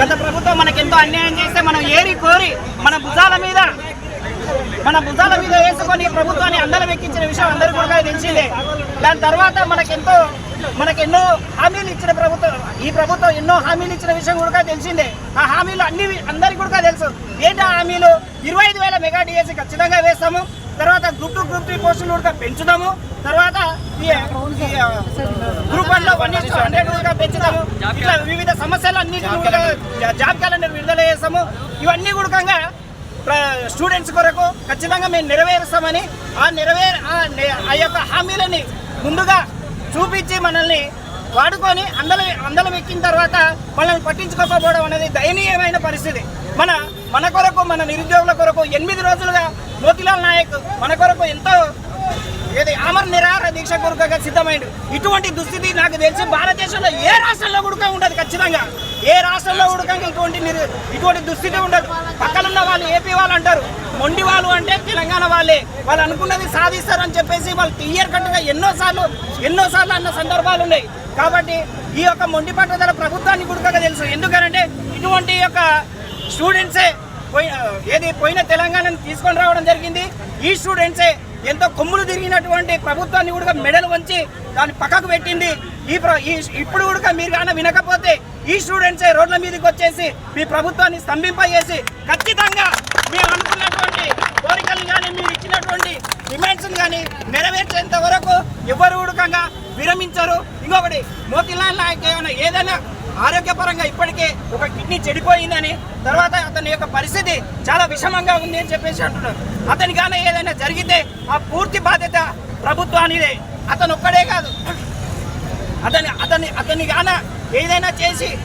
గత ప్రభుత్వం మనకెంతో అన్యాయం చేస్తే మనం ఏరి కోరి మన భుజాల మీద మన భుజాల మీద వేసుకొని ప్రభుత్వాన్ని అందరం ఎక్కించిన విషయం అందరికీ కూడా తెలిసిందే. దాని తర్వాత మనకెంతో మనకెన్నో హామీలు ఇచ్చిన ప్రభుత్వం ఈ ప్రభుత్వం ఎన్నో హామీలు ఇచ్చిన విషయం కూడా తెలిసిందే. ఆ హామీలు అన్ని అందరికి కూడా తెలుసు. ఏంటి ఆ హామీలు? ఇరవై ఐదు వేల మెగా డిఎస్సి ఖచ్చితంగా వేస్తాము. తర్వాత గ్రూప్ టూ గ్రూప్ త్రీ పోస్టులు కూడా పెంచుదాము తర్వాత ఈ గ్రూప్ వన్లో వన్ ఇస్ హండ్రెడ్ కూడా పెంచుదాము ఇట్లా వివిధ సమస్యలు అన్ని జాబ్ క్యాలెండర్ విడుదల చేస్తాము. ఇవన్నీ కూడా స్టూడెంట్స్ కొరకు ఖచ్చితంగా మేము నెరవేరుస్తామని ఆ నెరవేర్ ఆ ఆ యొక్క హామీలని ముందుగా చూపించి మనల్ని వాడుకొని అందరం అందరం ఎక్కిన తర్వాత మనల్ని పట్టించుకోకపోవడం అనేది దయనీయమైన పరిస్థితి. మన మన కొరకు మన నిరుద్యోగుల కొరకు ఎనిమిది రోజులుగా మోతిలాల్ నాయక్ మన కొరకు ఎంతో ఏది అమర్ నిరాహార దీక్ష కొరకగా సిద్ధమైంది ఇటువంటి దుస్థితి నాకు తెలిసి భారతదేశంలో ఏ రాష్ట్రంలో కూడా ఉండదు ఖచ్చితంగా. ఏ రాష్ట్రంలో కూడా ఇటువంటి ఇటువంటి దుస్థితి ఉండదు. పక్కనున్న వాళ్ళు ఏపీ వాళ్ళు అంటారు మొండి వాళ్ళు అంటే తెలంగాణ వాళ్ళే. వాళ్ళు అనుకున్నది సాధిస్తారని చెప్పేసి వాళ్ళు క్లియర్ కట్గా ఎన్నోసార్లు ఎన్నోసార్లు అన్న సందర్భాలు ఉన్నాయి. కాబట్టి ఈ యొక్క మొండి పట్టుదల ప్రభుత్వానికి కూడా తెలుసు. ఎందుకనంటే ఇటువంటి యొక్క స్టూడెంట్సే ఏది పోయిన తెలంగాణను తీసుకొని రావడం జరిగింది. ఈ స్టూడెంట్సే ఎంతో కొమ్ములు తిరిగినటువంటి ప్రభుత్వాన్ని కూడా మెడలు వంచి దాన్ని పక్కకు పెట్టింది. ఈ ప్ర- ఈ ఇప్పుడు కూడా మీరు కానీ వినకపోతే ఈ స్టూడెంట్సే రోడ్ల మీదకి వచ్చేసి మీ ప్రభుత్వాన్ని స్తంభింపజేసి ఖచ్చితంగా మేము అనుకున్నటువంటి కోరికలు కానీ మీరు ఇచ్చినటువంటి డిమాండ్స్ కానీ నెరవేర్చేంత వరకు ఎవరు ఉడకంగా విరమించరు. ఇంకొకటి మోతిలాల్ నాయక్ ఏమైనా ఏదైనా ఆరోగ్యపరంగా ఇప్పటికే ఒక కిడ్నీ చెడిపోయిందని తర్వాత అతని యొక్క పరిస్థితి చాలా విషమంగా ఉంది అని చెప్పేసి అంటున్నారు. అతని కానీ ఏదైనా జరిగితే ఆ పూర్తి బాధ్యత ప్రభుత్వానిదే. అతను ఒక్కడే కాదు. అతని అతని అతని గాన ఏదైనా చేసి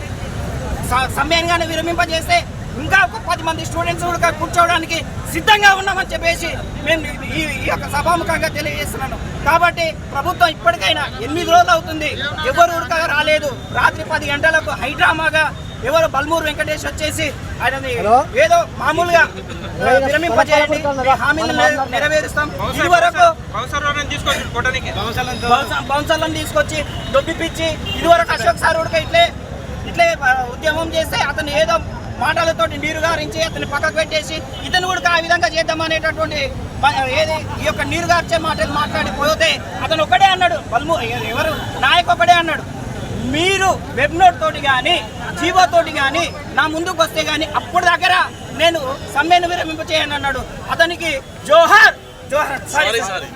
స- విరమింపజేస్తే ఇంకా ఒక పది మంది స్టూడెంట్స్ కూడా కూర్చోవడానికి సిద్ధంగా ఉన్నామని చెప్పేసి మేము ఈ ఈ యొక్క సభాముఖంగా తెలియజేస్తున్నాను. కాబట్టి ప్రభుత్వం ఇప్పటికైనా ఎనిమిది రోజులు అవుతుంది? ఎవరు రాత్రి పది గంటలకు హైడ్రామాగా ఎవరు బల్మూరు వెంకటేష్ వచ్చేసి ఆయనని ఏదో మామూలుగా విరమింపజేయండి. హామీలను నెర- నెరవేరుస్తాం. ఇది వరకు బౌన్సర్లను తీసుకొచ్చి దొబ్బిపిచ్చి ఇదివరకు అశోక్ సార్ ఉడక ఇట్లే ఇట్లే ఉద్యమం చేస్తే అతను ఏదో మాటలతోటి నీరు గారించి అతన్ని పక్కకు పెట్టేసి ఇతను కూడా ఆ విధంగా చేద్దామనేటటువంటి ఏది ఈ యొక్క నీరు గార్చే మాటలు మాట్లాడి పోతే అతను ఒకడే అన్నాడు. బల్ము ఎవరు? నాయక్ ఒకడే అన్నాడు. మీరు వెబ్ నోట్ తోటి కానీ జీవో తోటి కానీ నా ముందుకు వస్తే కానీ అప్పుడు దగ్గర నేను సమ్మెను విరమింప చేయను అన్నాడు అతనికి జోహార్ జోహార్ సారీ సారీ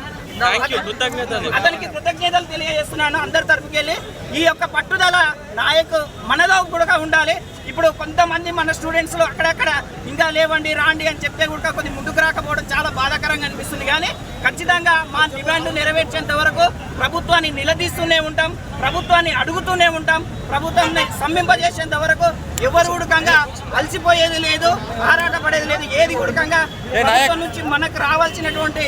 అతనికి కృతజ్ఞతలు. తెలియజేస్తున్నాను అందరి తరపుకి వెళ్ళి ఈ యొక్క పట్టుదల నాయకు మనలో కూడా ఉండాలి. ఇప్పుడు కొంతమంది మన స్టూడెంట్స్లో అక్కడక్కడ ఇంకా లేవండి రాండి అని చెప్తే కూడా కొద్ది ముందుకు రాకపోవడం చాలా బాధాకరంగా అనిపిస్తుంది. కానీ ఖచ్చితంగా మా డిమాండ్ నెరవేర్చేంత వరకు ప్రభుత్వాన్ని నిలదీస్తూనే ఉంటాం ప్రభుత్వాన్ని అడుగుతూనే ఉంటాం ప్రభుత్వాన్ని సమ్మింపజేసేంత వరకు ఎవరు ఉడకంగా అలసిపోయేది లేదు ఆరాటపడేది లేదు ఏది ఉడకంగా ప్రభుత్వం నుంచి మనకు రావాల్సినటువంటి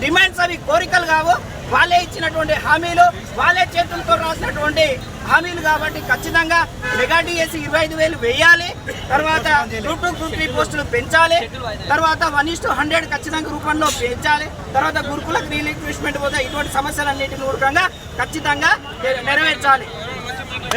డిమాండ్స్ అవి కోరికలు కావు. వాళ్ళే ఇచ్చినటువంటి హామీలు వాళ్ళే చేతులతో రాసినటువంటి హామీలు కాబట్టి ఖచ్చితంగా మెగా డిఎస్సి ఇరవై ఐదు వేలు వేయాలి. తర్వాత గ్రూప్ టూ గ్రూప్ త్రీ పోస్టులు పెంచాలి. తర్వాత వన్ ఇస్ హండ్రెడ్ ఖచ్చితంగా రూపంలో పెంచాలి. తర్వాత గురుకులకు రీలిక్విష్మెంట్ పోతే ఇటువంటి సమస్యలన్నింటిని కూడా ఖచ్చితంగా నెరవేర్చాలి.